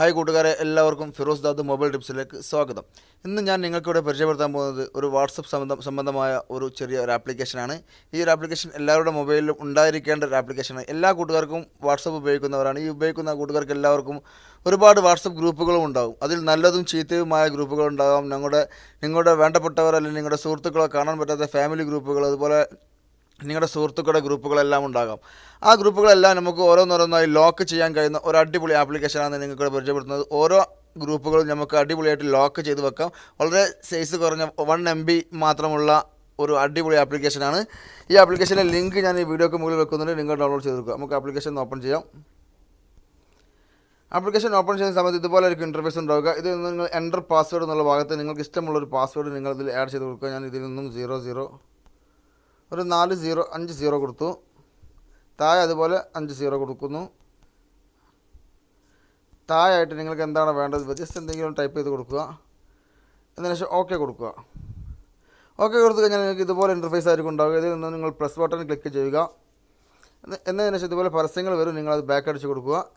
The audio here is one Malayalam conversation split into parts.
ഹായ് കൂട്ടുകാരെ. എല്ലാവർക്കും ഫിറോസ് ദാദ് മൊബൈൽ ടിപ്സിലേക്ക് സ്വാഗതം. ഇന്ന് ഞാൻ നിങ്ങൾക്കിവിടെ പരിചയപ്പെടുത്താൻ പോകുന്നത് ഒരു വാട്സപ്പ് സംബന്ധം സംബന്ധമായ ഒരു ചെറിയ ഒരു ആപ്ലിക്കേഷനാണ്. ഈ ഒരു ആപ്ലിക്കേഷൻ എല്ലാവരുടെ മൊബൈലിലും ഉണ്ടായിരിക്കേണ്ട ഒരു ആപ്ലിക്കേഷനാണ്. എല്ലാ കൂട്ടുകാർക്കും വാട്സപ്പ് ഉപയോഗിക്കുന്നവരാണ്. ഈ ഉപയോഗിക്കുന്ന കൂട്ടുകാർക്ക് എല്ലാവർക്കും ഒരുപാട് വാട്സപ്പ് ഗ്രൂപ്പുകളും ഉണ്ടാകും അതിൽ നല്ലതും ചീത്തയുമായ ഗ്രൂപ്പുകൾ ഉണ്ടാകാം നിങ്ങളുടെ നിങ്ങളുടെ വേണ്ടപ്പെട്ടവർ അല്ലെങ്കിൽ നിങ്ങളുടെ സുഹൃത്തുക്കളെ കാണാൻ പറ്റാത്ത ഫാമിലി ഗ്രൂപ്പുകൾ അതുപോലെ നിങ്ങളുടെ സുഹൃത്തുക്കളുടെ ഗ്രൂപ്പുകളെല്ലാം ഉണ്ടാകാം. ആ ഗ്രൂപ്പുകളെല്ലാം നമുക്ക് ഓരോന്നോരോന്നായി ലോക്ക് ചെയ്യാൻ കഴിയുന്ന ഒരു അടിപൊളി ആപ്ലിക്കേഷനാണ് നിങ്ങൾക്ക് പരിചയപ്പെടുത്തുന്നത്. ഓരോ ഗ്രൂപ്പുകളും നമുക്ക് അടിപൊളിയായിട്ട് ലോക്ക് ചെയ്ത് വെക്കാം. വളരെ സൈസ് കുറഞ്ഞ വൺ എം ബി മാത്രമുള്ള ഒരു അടിപൊളി ആപ്ലിക്കേഷനാണ് ഈ ആപ്ലിക്കേഷന്റെ ലിങ്ക് ഞാൻ ഈ വീഡിയോക്ക് മുകളിൽ വെക്കുന്നുണ്ട്. നിങ്ങൾ ഡൗൺലോഡ് ചെയ്ത് വെക്കുക. നമുക്ക് ആപ്ലിക്കേഷൻ ഓപ്പൺ ചെയ്യാം. ആപ്ലിക്കേഷൻ ഓപ്പൺ ചെയ്യുന്ന സമയത്ത് ഇതുപോലെ ഒരു ഇന്റർഫേസ് ഉണ്ടാവുക. ഇത് നിങ്ങൾ എന്റർ പാസ്വേഡ് എന്നുള്ള ഭാഗത്ത് നിങ്ങൾക്ക് ഇഷ്ടമുള്ളൊരു പാസ്വേഡ് നിങ്ങൾ ഇതിൽ ആഡ് ചെയ്ത് കൊടുക്കുക. ഞാൻ ഇതിൽ നിന്നും സീറോ സീറോ ഒരു നാല് സീറോ അഞ്ച് സീറോ കൊടുത്തു. താഴെ അതുപോലെ അഞ്ച് സീറോ കൊടുക്കുന്നു. താഴായിട്ട് നിങ്ങൾക്ക് എന്താണ് വേണ്ടത്? വ്യത്യസ്ത എന്തെങ്കിലും ടൈപ്പ് ചെയ്ത് കൊടുക്കുക. എന്നതിന് ശേഷം ഓക്കെ കൊടുക്കുക. ഓക്കെ കൊടുത്തു കഴിഞ്ഞാൽ നിങ്ങൾക്ക് ഇതുപോലെ ഇന്റർഫേസ് ആയിരിക്കും ഉണ്ടാവുക. ഇതിൽ നിന്ന് നിങ്ങൾ പ്രസ് ബട്ടൺ ക്ലിക്ക് ചെയ്യുക. എന്ന്- എന്നതിന് ശേഷം ഇതുപോലെ പരസ്യങ്ങൾ വരും. നിങ്ങൾ അത് ബാക്ക് അടിച്ച് കൊടുക്കുക.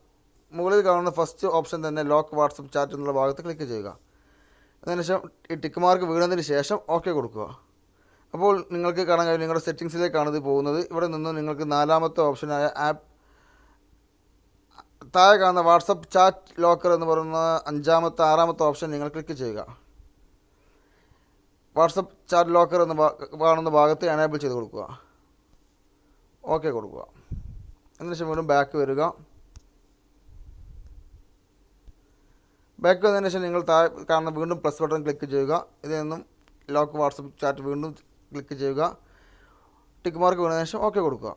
മുകളിൽ കാണുന്ന ഫസ്റ്റ് ഓപ്ഷൻ തന്നെ ലോക്ക് വാട്സപ്പ് ചാറ്റ് എന്നുള്ള ഭാഗത്ത് ക്ലിക്ക് ചെയ്യുക. അതിനുശേഷം ഈ ടിക്ക് മാർക്ക് വീണതിന് ശേഷം ഓക്കെ കൊടുക്കുക. അപ്പോൾ നിങ്ങൾക്ക് കാണാൻ കഴിയും നിങ്ങളുടെ സെറ്റിങ്സിലേക്കാണ് ഇത് പോകുന്നത്. ഇവിടെ നിന്ന് നിങ്ങൾക്ക് നാലാമത്തെ ഓപ്ഷനായ ആപ്പ് താഴെ കാണുന്ന വാട്സപ്പ് ചാറ്റ് ലോക്കർ എന്ന് പറയുന്ന അഞ്ചാമത്തെ ആറാമത്തെ ഓപ്ഷൻ നിങ്ങൾ ക്ലിക്ക് ചെയ്യുക. വാട്സപ്പ് ചാറ്റ് ലോക്കർ എന്ന് കാണുന്ന ഭാഗത്ത് എനേബിൾ ചെയ്ത് കൊടുക്കുക. ഓക്കെ കൊടുക്കുക. അതിനുശേഷം വീണ്ടും ബാക്ക് വരിക. ബാക്ക് വന്നതിന് ശേഷം നിങ്ങൾ താഴെ കാണുന്ന വീണ്ടും പ്ലസ് ബട്ടൺ ക്ലിക്ക് ചെയ്യുക. ഇതിൽ നിന്നും ലോക്ക് വാട്സപ്പ് ചാറ്റ് വീണ്ടും ക്ലിക്ക് ചെയ്യുക. ടിക്ക് മാർക്ക് വീണതിന് ശേഷം ഓക്കെ കൊടുക്കുക.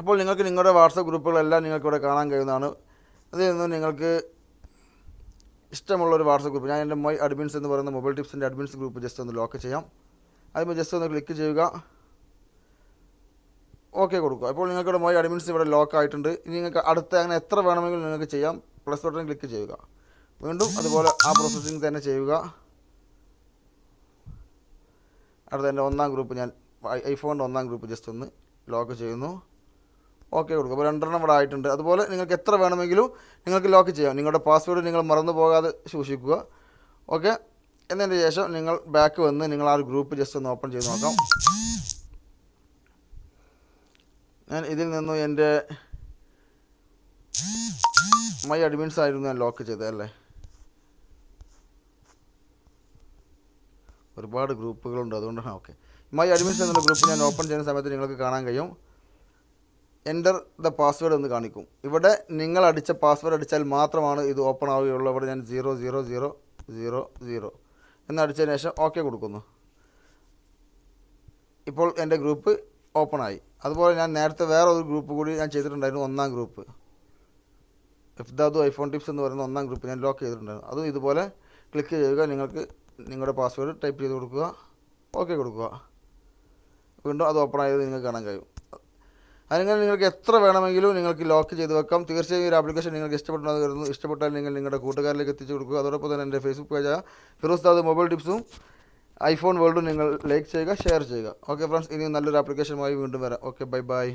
അപ്പോൾ നിങ്ങൾക്ക് നിങ്ങളുടെ വാട്സപ്പ് ഗ്രൂപ്പുകളെല്ലാം നിങ്ങൾക്ക് ഇവിടെ കാണാൻ കഴിയുന്നതാണ്. അതിൽ നിന്ന് നിങ്ങൾക്ക് ഇഷ്ടമുള്ള ഒരു വാട്സപ്പ് ഗ്രൂപ്പ് ഞാൻ എന്റെ മൈ അഡ്മിൻസ് എന്ന് പറയുന്ന മൊബൈൽ ടിപ്സിന്റെ അഡ്മിൻസ് ഗ്രൂപ്പ് ജസ്റ്റ് ഒന്ന് ലോക്ക് ചെയ്യാം. അതിന് ജസ്റ്റ് ഒന്ന് ക്ലിക്ക് ചെയ്യുക. ഓക്കെ കൊടുക്കുക. അപ്പോൾ നിങ്ങൾക്കിവിടെ മൈ അഡ്മിൻസ് ഇവിടെ ലോക്ക് ആയിട്ടുണ്ട്. ഇനി നിങ്ങൾക്ക് അടുത്ത അങ്ങനെ എത്ര വേണമെങ്കിലും നിങ്ങൾക്ക് ചെയ്യാം. പ്ലസ് ബട്ടൺ ക്ലിക്ക് ചെയ്യുക. വീണ്ടും അതുപോലെ ആ പ്രോസസ്സിങ് തന്നെ ചെയ്യുക. അടുത്ത എന്റെ ഒന്നാം ഗ്രൂപ്പ് ഞാൻ ഐഫോണിന്റെ ഒന്നാം ഗ്രൂപ്പ് ജസ്റ്റ് ഒന്ന് ലോക്ക് ചെയ്യുന്നു. ഓക്കെ കൊടുക്കും. അപ്പോൾ രണ്ടെണ്ണം ഇവിടെ ആയിട്ടുണ്ട്. അതുപോലെ നിങ്ങൾക്ക് എത്ര വേണമെങ്കിലും നിങ്ങൾക്ക് ലോക്ക് ചെയ്യാം. നിങ്ങളുടെ പാസ്വേഡ് നിങ്ങൾ മറന്നു പോകാതെ സൂക്ഷിക്കുക. ഓക്കെ എന്നതിന് ശേഷം നിങ്ങൾ ബാക്ക് വന്ന് നിങ്ങൾ ആ ഒരു ഗ്രൂപ്പ് ജസ്റ്റ് ഒന്ന് ഓപ്പൺ ചെയ്ത് നോക്കാം. ഞാൻ ഇതിൽ നിന്നും എന്റെ മൈ അഡ്മിൻസ് ആയിരുന്നു ഞാൻ ലോക്ക് ചെയ്തത് അല്ലേ? ഒരുപാട് ഗ്രൂപ്പുകളുണ്ട്. അതുകൊണ്ടാണ് ഓക്കെ. മൈ അഡ്മിഷൻ എന്നുള്ള ഗ്രൂപ്പ് ഞാൻ ഓപ്പൺ ചെയ്യുന്ന സമയത്ത് നിങ്ങൾക്ക് കാണാൻ കഴിയും. എന്റർ ദ പാസ്വേഡ് എന്ന് കാണിക്കും. ഇവിടെ നിങ്ങൾ അടിച്ച പാസ്വേഡ് അടിച്ചാൽ മാത്രമാണ് ഇത് ഓപ്പൺ ആവുകയുള്ളൂ. ഇവിടെ ഞാൻ zero zero zero zero zero എന്നടിച്ചതിന് ശേഷം ഓക്കെ കൊടുക്കുന്നു. ഇപ്പോൾ എന്റെ ഗ്രൂപ്പ് ഓപ്പൺ ആയി. അതുപോലെ ഞാൻ നേരത്തെ വേറെ ഒരു ഗ്രൂപ്പ് കൂടി ഞാൻ ചെയ്തിട്ടുണ്ടായിരുന്നു ഒന്നാം ഗ്രൂപ്പ്. ഇഫ്ദാദു ഐഫോൺ ടിപ്സ് എന്ന് പറയുന്ന ഒന്നാം ഗ്രൂപ്പ് ഞാൻ ലോക്ക് ചെയ്തിട്ടുണ്ടായിരുന്നു. അതും ഇതുപോലെ ക്ലിക്ക് ചെയ്യുക നിങ്ങൾക്ക് നിങ്ങളുടെ പാസ്വേഡ് ടൈപ്പ് ചെയ്ത് കൊടുക്കുക. ഓക്കെ കൊടുക്കുക. വീണ്ടും അത് ഓപ്പൺ ആയത് നിങ്ങൾക്ക് കാണാൻ കഴിയും. അല്ലെങ്കിൽ നിങ്ങൾക്ക് എത്ര വേണമെങ്കിലും നിങ്ങൾക്ക് ലോക്ക് ചെയ്ത് വെക്കാം. തീർച്ചയായും ഒരു ആപ്ലിക്കേഷൻ നിങ്ങൾക്ക് ഇഷ്ടപ്പെട്ടെന്ന് കരുതുന്നു. ഇഷ്ടപ്പെട്ടാൽ നിങ്ങൾ നിങ്ങളുടെ കൂട്ടുകാരിലേക്ക് എത്തിച്ചു കൊടുക്കുക. അതോടൊപ്പം തന്നെ എന്റെ ഫേസ്ബുക്ക് പേജായ ഫിറോസ് ദാദ് മൊബൈൽ ടിപ്സും ഐഫോൺ വേൾഡും നിങ്ങൾ ലൈക്ക് ചെയ്യുക ഷെയർ ചെയ്യുക. ഓക്കെ ഫ്രണ്ട്സ് ഇനി നല്ലൊരു ആപ്ലിക്കേഷനുമായി വീണ്ടും വരാം. Okay bye bye.